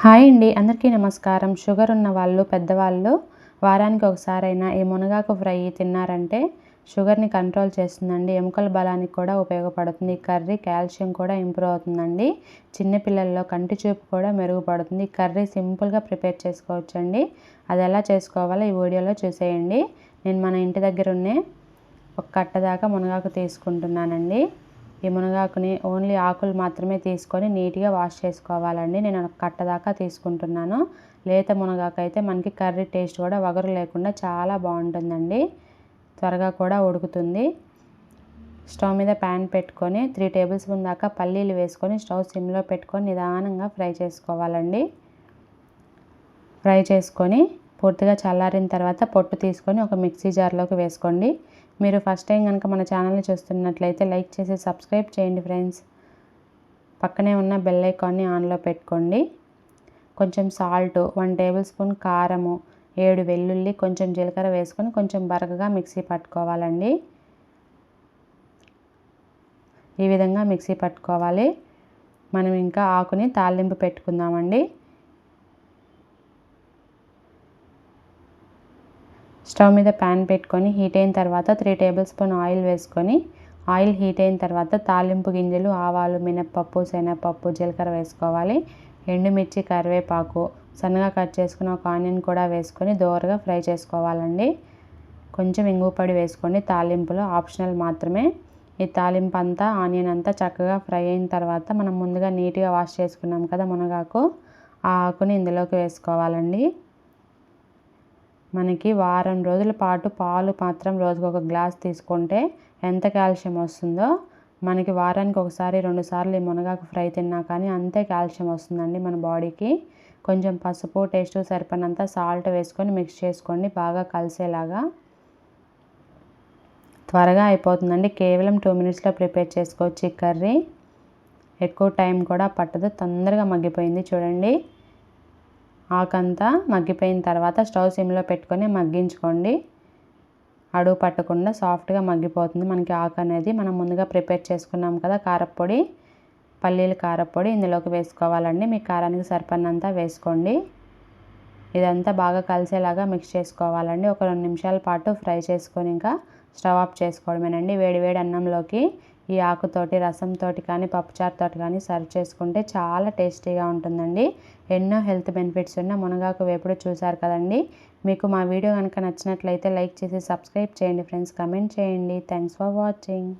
Hi అండి అందరికీ నమస్కారం. షుగర్ ఉన్న వాళ్ళు పెద్దవాళ్ళు వారానికి ఒకసారైనా ఈ మునగాకు ఫ్రై తిన్నారంటే షుగర్ని కంట్రోల్ చేస్తుందండి. ఎముకల బలానికి కూడా ఉపయోగపడుతుంది. ఈ కర్రీ కాల్షియం కూడా ఇంప్రూవ్ అవుతుందండి. చిన్నపిల్లల్లో కంటి చూపు కూడా మెరుగుపడుతుంది. ఈ కర్రీ సింపుల్గా ప్రిపేర్ చేసుకోవచ్చండి. అది ఎలా చేసుకోవాలో ఈ వీడియోలో చూసేయండి. నేను మన ఇంటి దగ్గర ఉన్నే ఒక కట్ట దాకా మునగాకు తీసుకుంటున్నానండి. ఈ మునగాకుని ఓన్లీ ఆకులు మాత్రమే తీసుకొని నీట్గా వాష్ చేసుకోవాలండి. నేను కట్టదాకా కట్ట దాకా తీసుకుంటున్నాను. లేత మునగాకు అయితే మనకి కర్రీ టేస్ట్ కూడా వగరు లేకుండా చాలా బాగుంటుందండి. త్వరగా కూడా ఉడుకుతుంది. స్టవ్ మీద ప్యాన్ పెట్టుకొని త్రీ టేబుల్ స్పూన్ దాకా పల్లీలు వేసుకొని స్టవ్ సిమ్లో పెట్టుకొని నిదానంగా ఫ్రై చేసుకోవాలండి. ఫ్రై చేసుకొని పూర్తిగా చల్లారిన తర్వాత పొట్టు తీసుకొని ఒక మిక్సీ జార్లోకి వేసుకోండి. మీరు ఫస్ట్ టైం కనుక మన ఛానల్ని చూస్తున్నట్లయితే లైక్ చేసి సబ్స్క్రైబ్ చేయండి ఫ్రెండ్స్ పక్కనే ఉన్న బెల్ ఐకాన్ని ఆన్లో పెట్టుకోండి. కొంచెం సాల్ట్ వన్ టేబుల్ స్పూన్ కారము ఏడు వెల్లుల్లి కొంచెం జీలకర్ర వేసుకొని కొంచెం బరకగా మిక్సీ పట్టుకోవాలండి. ఈ విధంగా మిక్సీ పట్టుకోవాలి. మనం ఇంకా ఆకుని తాలింపు పెట్టుకుందామండి. స్టవ్ మీద ప్యాన్ పెట్టుకొని హీట్ అయిన తర్వాత త్రీ టేబుల్ స్పూన్ ఆయిల్ వేసుకొని ఆయిల్ హీట్ అయిన తర్వాత తాలింపు గింజలు ఆవాలు మినప్పప్పు శనగపప్పు జీలకర్ర వేసుకోవాలి. ఎండుమిర్చి కరివేపాకు సన్నగా కట్ చేసుకుని ఒక ఆనియన్ కూడా వేసుకొని దోరగా ఫ్రై చేసుకోవాలండి. కొంచెం ఇంగు పొడి వేసుకోండి తాలింపులో ఆప్షనల్ మాత్రమే. ఈ తాలింపు అంతా ఆనియన్ అంతా చక్కగా ఫ్రై అయిన తర్వాత మనం ముందుగా నీట్గా వాష్ చేసుకున్నాం కదా మునగాకు ఆ ఆకుని ఇందులోకి వేసుకోవాలండి. మనకి వారం రోజుల పాటు పాలు మాత్రం రోజుకు ఒక గ్లాస్ తీసుకుంటే ఎంత కాల్షియం వస్తుందో మనకి వారానికి ఒకసారి రెండు సార్లు ఈ మునగాకు ఫ్రై తిన్నా కానీ అంతే కాల్షియం వస్తుందండి మన బాడీకి. కొంచెం పసుపు టేస్ట్ సరిపడినంత సాల్ట్ వేసుకొని మిక్స్ చేసుకోండి బాగా కలిసేలాగా. త్వరగా అయిపోతుందండి. కేవలం టూ మినిట్స్లో ప్రిపేర్ చేసుకోవచ్చు ఈ కర్రీ. ఎక్కువ టైం కూడా పట్టదు. తొందరగా మగ్గిపోయింది చూడండి. ఆకంతా మగ్గిపోయిన తర్వాత స్టవ్ సిమ్లో పెట్టుకొని మగ్గించుకోండి. అడుగు పట్టకుండా సాఫ్ట్గా మగ్గిపోతుంది. మనకి ఆకు అనేది మనం ముందుగా ప్రిపేర్ చేసుకున్నాం కదా కారపొడి పల్లీల కారపొడి ఇందులోకి వేసుకోవాలండి. మీ కారానికి సరిపడినంత వేసుకోండి. ఇదంతా బాగా కలిసేలాగా మిక్స్ చేసుకోవాలండి. ఒక రెండు నిమిషాల పాటు ఫ్రై చేసుకొని ఇంకా స్టవ్ ఆఫ్ చేసుకోవడమేనండి. వేడి వేడి అన్నంలోకి ఈ ఆకుతోటి రసంతోటి కానీ పప్పుచారుతోటి కానీ సర్వ్ చేసుకుంటే చాలా టేస్టీగా ఉంటుందండి. ఎన్నో హెల్త్ బెనిఫిట్స్ ఉన్న మునగాకు వేపుడు చూసారు కదండి. మీకు మా వీడియో కనుక నచ్చినట్లయితే లైక్ చేసి సబ్స్క్రైబ్ చేయండి ఫ్రెండ్స్. కమెంట్ చేయండి. Thanks for watching.